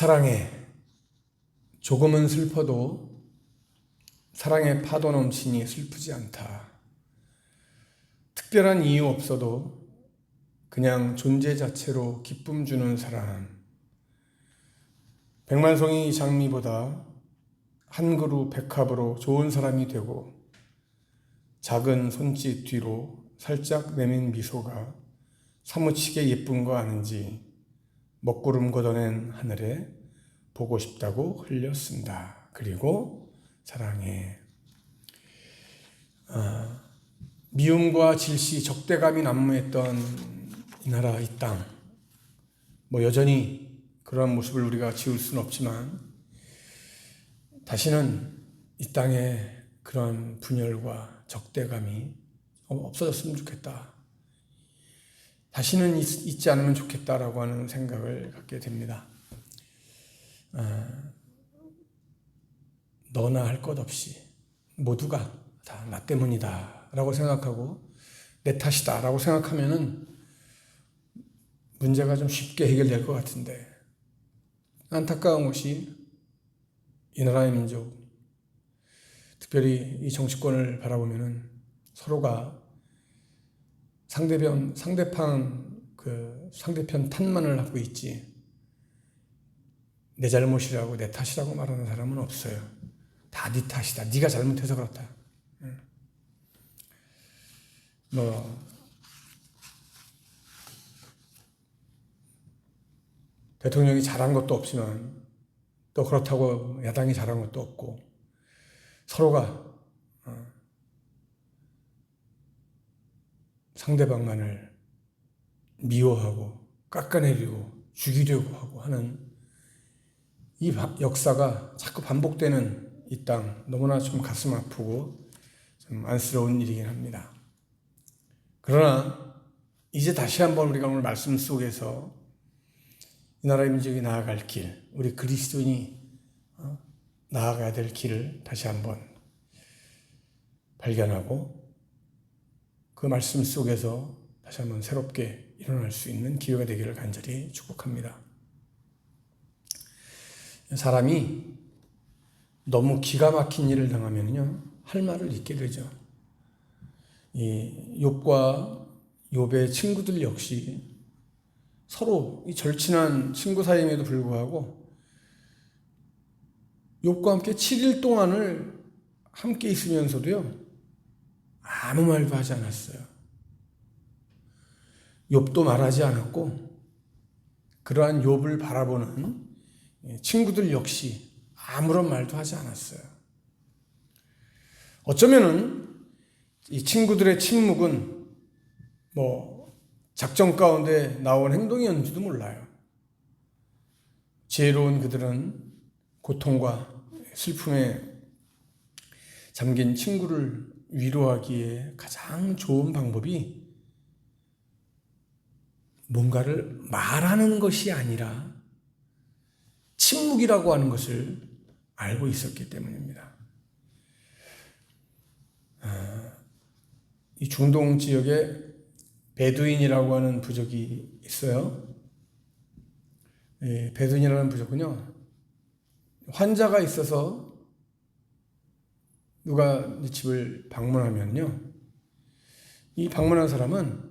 사랑해. 조금은 슬퍼도 사랑의 파도 넘치니 슬프지 않다. 특별한 이유 없어도 그냥 존재 자체로 기쁨 주는 사람. 백만송이 장미보다 한 그루 백합으로 좋은 사람이 되고 작은 손짓 뒤로 살짝 내민 미소가 사무치게 예쁜 거 아는지 먹구름 걷어낸 하늘에 보고 싶다고 흘렸습니다. 그리고 사랑해. 아, 미움과 질시, 적대감이 난무했던 이 나라, 이 땅. 뭐 여전히 그런 모습을 우리가 지울 수는 없지만 다시는 이 땅에 그런 분열과 적대감이 없어졌으면 좋겠다. 다시는 있, 있지 않으면 좋겠다라고 하는 생각을 갖게 됩니다. 아, 너나 할 것 없이 모두가 다 나 때문이다라고 생각하고 내 탓이다라고 생각하면은 문제가 좀 쉽게 해결될 것 같은데 안타까운 것이 이 나라의 민족 특별히 이 정치권을 바라보면은 서로가 상대편 상대편 그 상대편 탓만을 하고 있지 내 잘못이라고 내 탓이라고 말하는 사람은 없어요. 다 네 탓이다. 네가 잘못해서 그렇다. 뭐 대통령이 잘한 것도 없지만 또 그렇다고 야당이 잘한 것도 없고 서로가 어, 상대방만을 미워하고 깎아내리고 죽이려고 하고 하는 이 역사가 자꾸 반복되는 이 땅 너무나 좀 가슴 아프고 좀 안쓰러운 일이긴 합니다. 그러나 이제 다시 한번 우리가 오늘 말씀 속에서 이 나라의 민족이 나아갈 길, 우리 그리스도인이 어, 나아가야 될 길을 다시 한번 발견하고 그 말씀 속에서 다시 한번 새롭게 일어날 수 있는 기회가 되기를 간절히 축복합니다. 사람이 너무 기가 막힌 일을 당하면요 할 말을 잊게 되죠. 이 욥과 욥의 친구들 역시 서로 이 절친한 친구 사이임에도 불구하고 욥과 함께 7일 동안을 함께 있으면서도요 아무 말도 하지 않았어요. 욥도 말하지 않았고 그러한 욥을 바라보는 친구들 역시 아무런 말도 하지 않았어요. 어쩌면은 이 친구들의 침묵은 뭐 작전 가운데 나온 행동이었는지도 몰라요. 지혜로운 그들은 고통과 슬픔에 잠긴 친구를 위로하기에 가장 좋은 방법이 뭔가를 말하는 것이 아니라 침묵이라고 하는 것을 알고 있었기 때문입니다. 아, 이 중동 지역에 베두인이라고 하는 부족이 있어요. 예, 베두인이라는 부족은요, 환자가 있어서 누가 집을 방문하면요, 이 방문한 사람은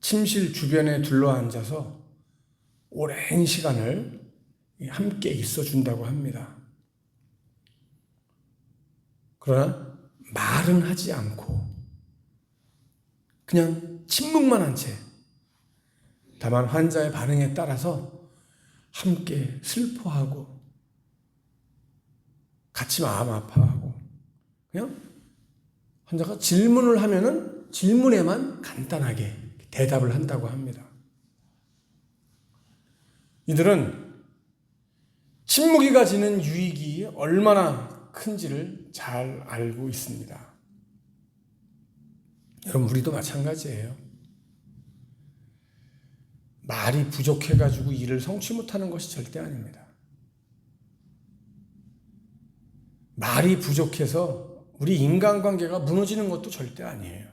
침실 주변에 둘러 앉아서 오랜 시간을 함께 있어 준다고 합니다. 그러나 말은 하지 않고 그냥 침묵만 한 채 다만 환자의 반응에 따라서 함께 슬퍼하고 같이 마음 그냥 환자가 질문을 하면은 질문에만 간단하게 대답을 한다고 합니다. 이들은 침묵이 가지는 유익이 얼마나 큰지를 잘 알고 있습니다. 여러분, 우리도 마찬가지예요. 말이 부족해가지고 일을 성취 못하는 것이 절대 아닙니다. 말이 부족해서 우리 인간관계가 무너지는 것도 절대 아니에요.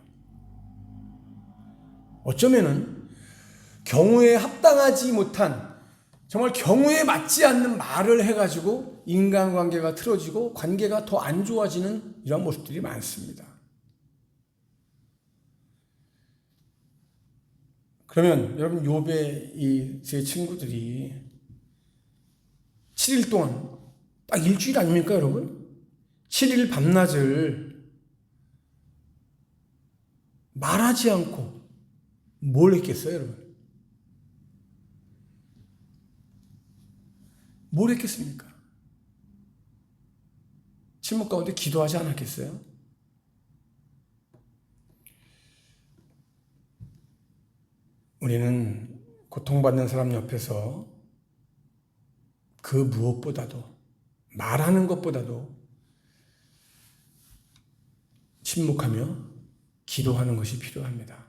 어쩌면은 경우에 합당하지 못한 정말 경우에 맞지 않는 말을 해가지고 인간관계가 틀어지고 관계가 더 안 좋아지는 이런 모습들이 많습니다. 그러면 여러분 요배 이 제 친구들이 7일 동안 딱 일주일 아닙니까 여러분? 7일 밤낮을 말하지 않고 뭘 했겠어요 여러분? 뭘 했겠습니까? 침묵 가운데 기도하지 않았겠어요? 우리는 고통받는 사람 옆에서 그 무엇보다도 말하는 것보다도 침묵하며 기도하는 것이 필요합니다.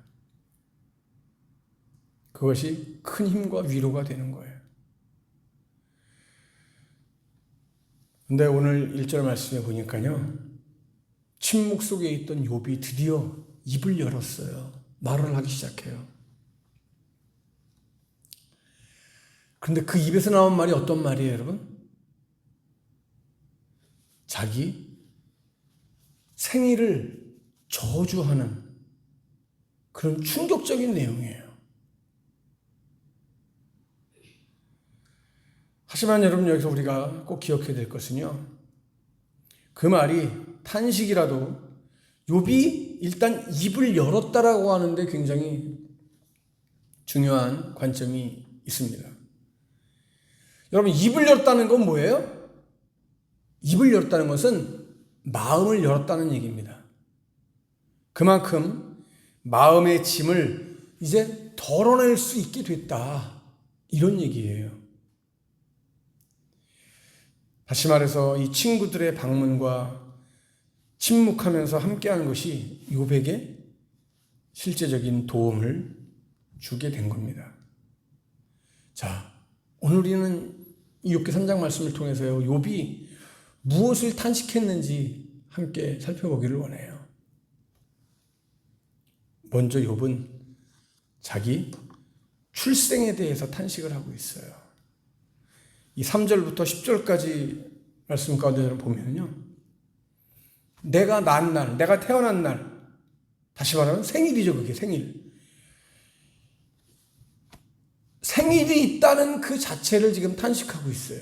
그것이 큰 힘과 위로가 되는 거예요. 근데 오늘 1절 말씀에 보니까요. 침묵 속에 있던 욥이 드디어 입을 열었어요. 말을 하기 시작해요. 그런데 그 입에서 나온 말이 어떤 말이에요, 여러분? 자기 생일을 저주하는 그런 충격적인 내용이에요. 하지만 여러분 여기서 우리가 꼭 기억해야 될 것은요. 그 말이 탄식이라도 욥이 일단 입을 열었다라고 하는데 굉장히 중요한 관점이 있습니다. 여러분 입을 열었다는 건 뭐예요? 입을 열었다는 것은 마음을 열었다는 얘기입니다. 그만큼 마음의 짐을 이제 덜어낼 수 있게 됐다. 이런 얘기예요. 다시 말해서 이 친구들의 방문과 침묵하면서 함께하는 것이 요백에 실제적인 도움을 주게 된 겁니다. 자, 오늘 우리는 이 욥기 3장 말씀을 통해서요. 욥이 무엇을 탄식했는지 함께 살펴보기를 원해요. 먼저 욥은 자기 출생에 대해서 탄식을 하고 있어요. 이 3절부터 10절까지 말씀 가운데 보면요. 내가 난 날, 내가 태어난 날, 다시 말하면 생일이죠, 그게 생일. 생일이 있다는 그 자체를 지금 탄식하고 있어요.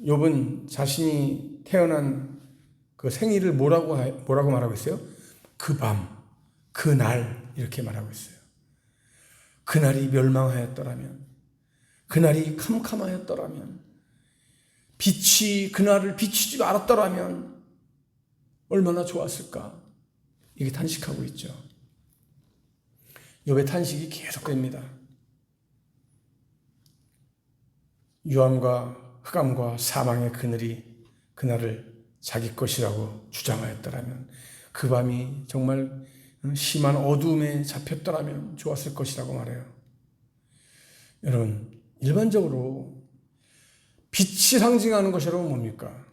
욥은 자신이 태어난 그 생일을 뭐라고 뭐라고 말하고 있어요? 그 밤, 그 날 이렇게 말하고 있어요. 그날이 멸망하였더라면, 그날이 캄캄하였더라면, 빛이 그날을 비추지 않았더라면 얼마나 좋았을까? 이게 탄식하고 있죠. 욥의 탄식이 계속됩니다. 유암과 흑암과 사망의 그늘이 그날을 자기 것이라고 주장하였더라면 그 밤이 정말 심한 어둠에 잡혔더라면 좋았을 것이라고 말해요. 여러분, 일반적으로 빛이 상징하는 것이라고 뭡니까?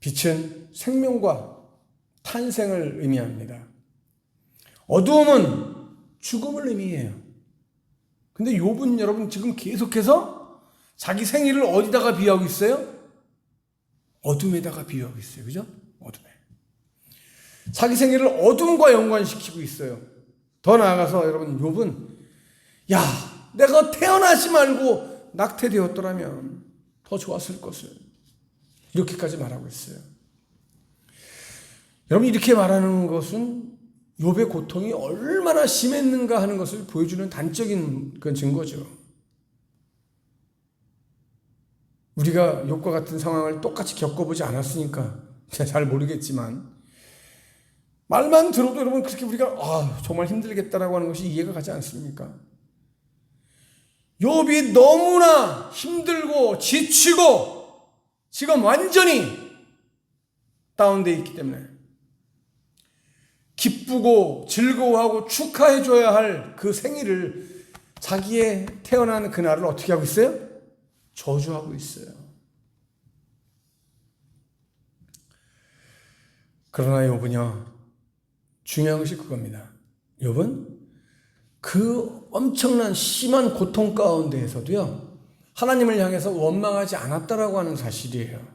빛은 생명과 탄생을 의미합니다. 어두움은 죽음을 의미해요. 근데 욥은 여러분 지금 계속해서 자기 생일을 어디다가 비유하고 있어요? 어둠에다가 비유하고 있어요. 그죠? 어둠에. 자기 생일을 어둠과 연관시키고 있어요. 더 나아가서 여러분 욥은 야, 내가 태어나지 말고 낙태되었더라면 더 좋았을 것을 이렇게까지 말하고 있어요. 여러분 이렇게 말하는 것은 욥의 고통이 얼마나 심했는가 하는 것을 보여주는 단적인 그 증거죠. 우리가 욥과 같은 상황을 똑같이 겪어보지 않았으니까 잘 모르겠지만 말만 들어도 여러분 그렇게 우리가 아 정말 힘들겠다라고 하는 것이 이해가 가지 않습니까? 욥이 너무나 힘들고 지치고 지금 완전히 다운돼 있기 때문에 기쁘고 즐거워하고 축하해 줘야 할 그 생일을 자기의 태어난 그날을 어떻게 하고 있어요? 저주하고 있어요. 그러나 욥은요, 중요한 것이 그겁니다. 욥은 그 엄청난 심한 고통 가운데에서도요, 하나님을 향해서 원망하지 않았다라고 하는 사실이에요.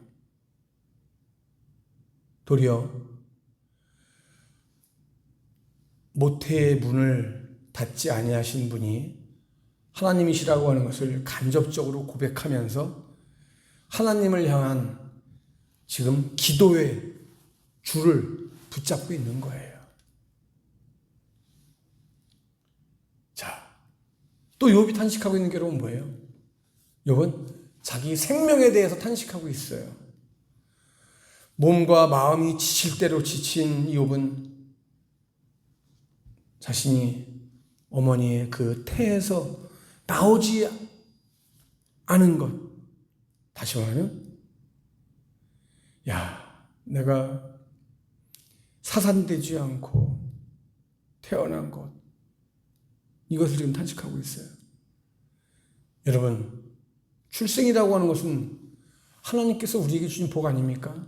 도리어 모태의 문을 닫지 아니하신 분이 하나님이시라고 하는 것을 간접적으로 고백하면서 하나님을 향한 지금 기도의 줄을 붙잡고 있는 거예요. 자, 또 욥이 탄식하고 있는 게 여러분 뭐예요? 욥은 자기 생명에 대해서 탄식하고 있어요. 몸과 마음이 지칠 대로 지친 욥은 자신이 어머니의 그 태에서 나오지 않은 것. 다시 말하면, 야, 내가 사산되지 않고 태어난 것. 이것을 지금 탄식하고 있어요. 여러분, 출생이라고 하는 것은 하나님께서 우리에게 주신 복 아닙니까?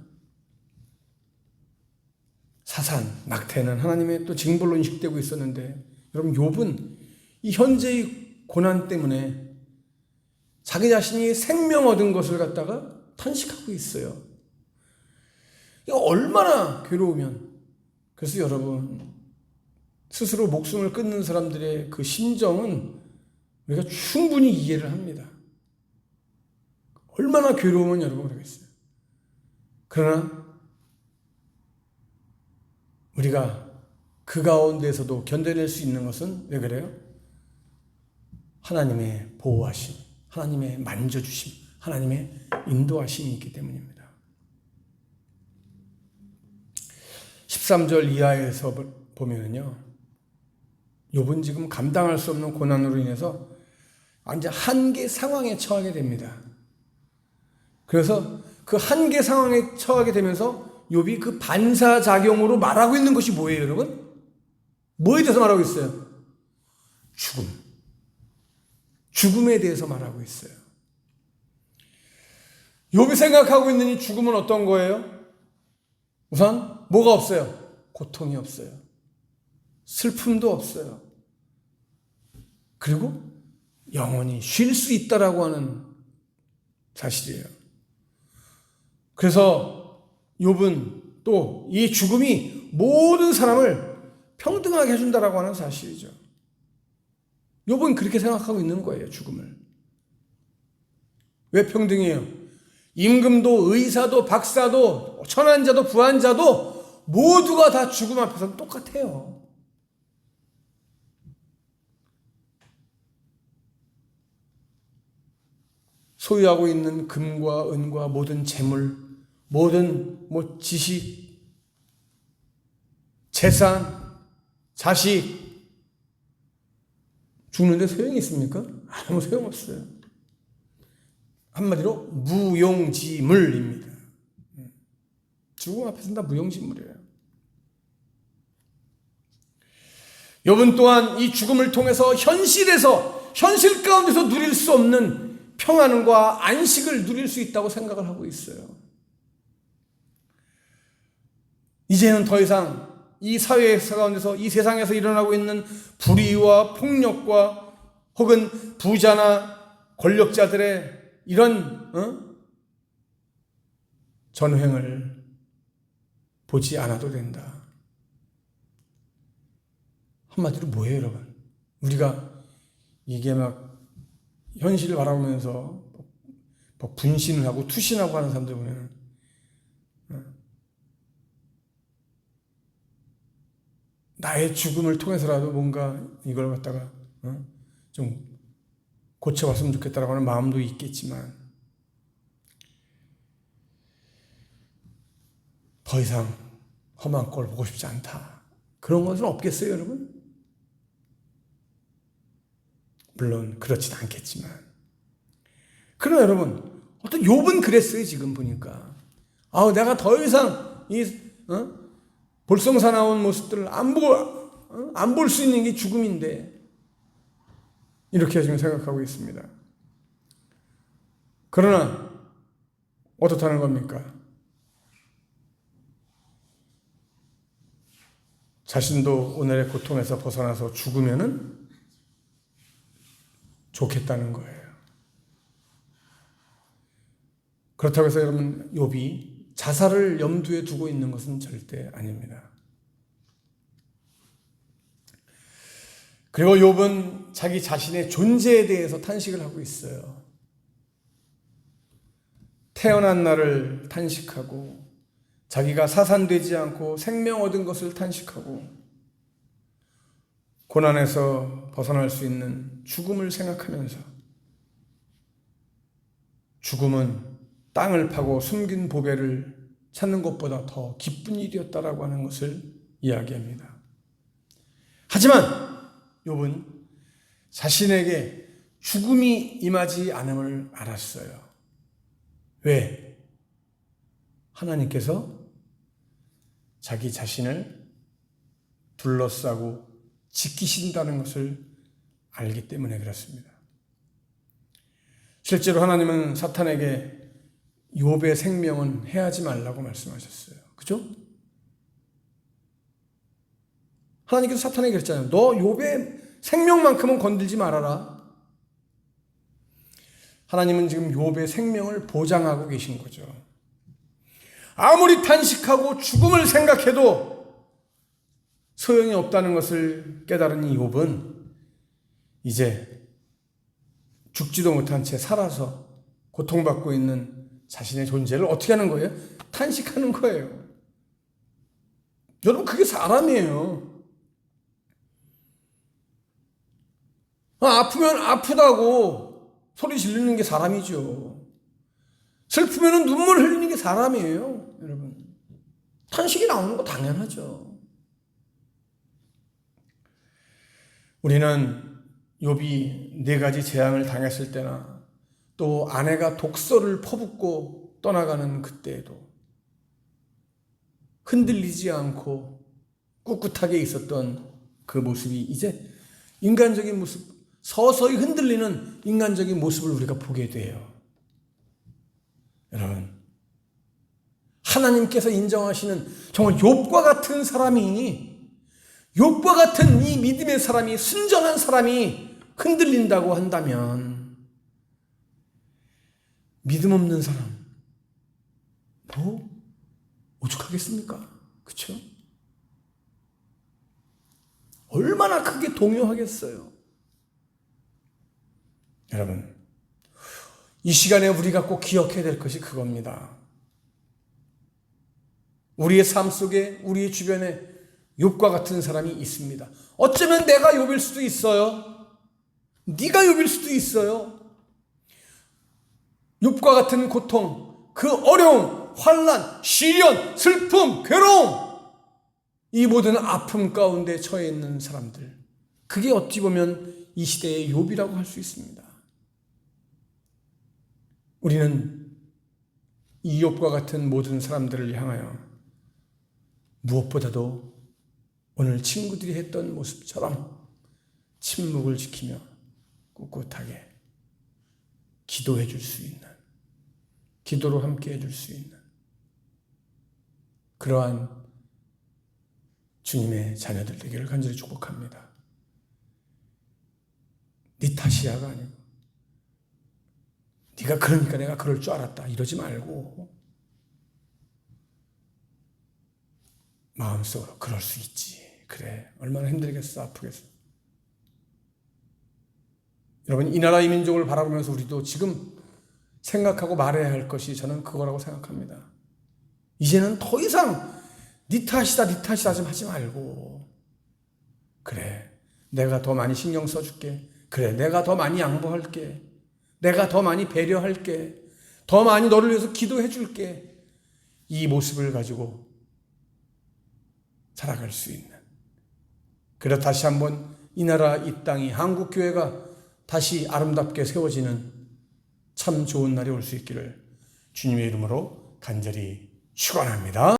사산, 낙태는 하나님의 또 징벌로 인식되고 있었는데 여러분 욥은 이 현재의 고난 때문에 자기 자신이 생명 얻은 것을 갖다가 탄식하고 있어요. 이거 얼마나 괴로우면 그래서 여러분 스스로 목숨을 끊는 사람들의 그 심정은 우리가 충분히 이해를 합니다. 얼마나 괴로우면 여러분 그러겠어요. 그러나 우리가 그 가운데서도 견뎌낼 수 있는 것은 왜 그래요? 하나님의 보호하심, 하나님의 만져주심, 하나님의 인도하심이 있기 때문입니다. 13절 이하에서 보면은요, 욥은 지금 감당할 수 없는 고난으로 인해서 완전 한계 상황에 처하게 됩니다. 그래서 그 한계 상황에 처하게 되면서 욥이 그 반사 작용으로 말하고 있는 것이 뭐예요, 여러분? 뭐에 대해서 말하고 있어요? 죽음. 죽음에 대해서 말하고 있어요. 욥이 생각하고 있는 이 죽음은 어떤 거예요? 우선 뭐가 없어요? 고통이 없어요. 슬픔도 없어요. 그리고 영원히 쉴 수 있다라고 하는 사실이에요. 그래서 욥은 또 이 죽음이 모든 사람을 평등하게 해준다라고 하는 사실이죠. 욥은 그렇게 생각하고 있는 거예요, 죽음을. 왜 평등해요? 임금도 의사도 박사도 천한자도 부한자도 모두가 다 죽음 앞에서 똑같아요. 소유하고 있는 금과 은과 모든 재물, 모든 뭐 지식, 재산, 자식 죽는데 소용이 있습니까? 아무 소용 없어요. 한마디로 무용지물입니다. 죽음 앞에서는 다 무용지물이에요. 여분 또한 이 죽음을 통해서 현실에서 현실 가운데서 누릴 수 없는 평안과 안식을 누릴 수 있다고 생각을 하고 있어요. 이제는 더 이상 이 사회 가운데서 이 세상에서 일어나고 있는 불의와 폭력과 혹은 부자나 권력자들의 이런 어? 전횡을 보지 않아도 된다. 한마디로 뭐예요, 여러분? 우리가 이게 막 현실을 바라보면서 막 분신을 하고 투신하고 하는 사람들 보면 나의 죽음을 통해서라도 뭔가 이걸 갖다가 어? 좀 고쳐봤으면 좋겠다라고 하는 마음도 있겠지만 더 이상 험한 꼴 보고 싶지 않다. 그런 것은 없겠어요, 여러분? 물론 그렇진 않겠지만. 그러나 여러분, 어떤 욥은 그랬어요, 지금 보니까. 아우, 내가 더 이상 이 어? 볼성사 나온 모습들을 안 보, 어? 안볼 수 있는 게 죽음인데. 이렇게 지금 생각하고 있습니다. 그러나, 어떻다는 겁니까? 자신도 오늘의 고통에서 벗어나서 죽으면은 좋겠다는 거예요. 그렇다고 해서 여러분 욥이 자살을 염두에 두고 있는 것은 절대 아닙니다. 그리고 욥은 자기 자신의 존재에 대해서 탄식을 하고 있어요. 태어난 날을 탄식하고 자기가 사산되지 않고 생명 얻은 것을 탄식하고 고난에서 벗어날 수 있는 죽음을 생각하면서 죽음은 땅을 파고 숨긴 보배를 찾는 것보다 더 기쁜 일이었다라고 하는 것을 이야기합니다. 하지만 욥은 자신에게 죽음이 임하지 않음을 알았어요. 왜? 하나님께서 자기 자신을 둘러싸고 지키신다는 것을 알기 때문에 그렇습니다. 실제로 하나님은 사탄에게 욥의 생명은 해하지 말라고 말씀하셨어요. 그죠? 하나님께서 사탄에게 그랬잖아요. 너 욥의 생명만큼은 건들지 말아라. 하나님은 지금 욥의 생명을 보장하고 계신 거죠. 아무리 탄식하고 죽음을 생각해도 소용이 없다는 것을 깨달은 이 욥은 이제 죽지도 못한 채 살아서 고통받고 있는 자신의 존재를 어떻게 하는 거예요? 탄식하는 거예요. 여러분 그게 사람이에요. 아, 아프면 아프다고 소리 지르는 게 사람이죠. 슬프면 눈물 흘리는 게 사람이에요, 여러분. 탄식이 나오는 거 당연하죠. 우리는 욥이 네 가지 재앙을 당했을 때나 또 아내가 독서를 퍼붓고 떠나가는 그때에도 흔들리지 않고 꿋꿋하게 있었던 그 모습이 이제 인간적인 모습, 서서히 흔들리는 인간적인 모습을 우리가 보게 돼요. 여러분, 하나님께서 인정하시는 정말 욥과 같은 사람이 욥과 같은 이 믿음의 사람이 순전한 사람이 흔들린다고 한다면 믿음 없는 사람 뭐 오죽하겠습니까? 그렇죠? 얼마나 크게 동요하겠어요. 여러분, 이 시간에 우리가 꼭 기억해야 될 것이 그겁니다. 우리의 삶 속에, 우리의 주변에 욥과 같은 사람이 있습니다. 어쩌면 내가 욥일 수도 있어요. 네가 욥일 수도 있어요. 욥과 같은 고통, 그 어려움, 환란, 시련, 슬픔, 괴로움, 이 모든 아픔 가운데 처해 있는 사람들. 그게 어찌 보면 이 시대의 욥이라고 할 수 있습니다. 우리는 이 욥과 같은 모든 사람들을 향하여 무엇보다도 오늘 친구들이 했던 모습처럼 침묵을 지키며 꿋꿋하게 기도해 줄 수 있는, 기도로 함께 해 줄 수 있는 그러한 주님의 자녀들 되기를 간절히 축복합니다. 네 탓이야가 아니고 네가 그러니까 내가 그럴 줄 알았다 이러지 말고 마음속으로 그럴 수 있지. 그래 얼마나 힘들겠어 아프겠어. 여러분 이 나라 이 민족을 바라보면서 우리도 지금 생각하고 말해야 할 것이 저는 그거라고 생각합니다. 이제는 더 이상 네 탓이다 네 탓이다 좀 하지 말고. 그래 내가 더 많이 신경 써줄게. 그래 내가 더 많이 양보할게. 내가 더 많이 배려할게. 더 많이 너를 위해서 기도해 줄게. 이 모습을 가지고 살아갈 수 있는 그래 다시 한번 이 나라 이 땅이 한국 교회가 다시 아름답게 세워지는 참 좋은 날이 올 수 있기를 주님의 이름으로 간절히 축원합니다.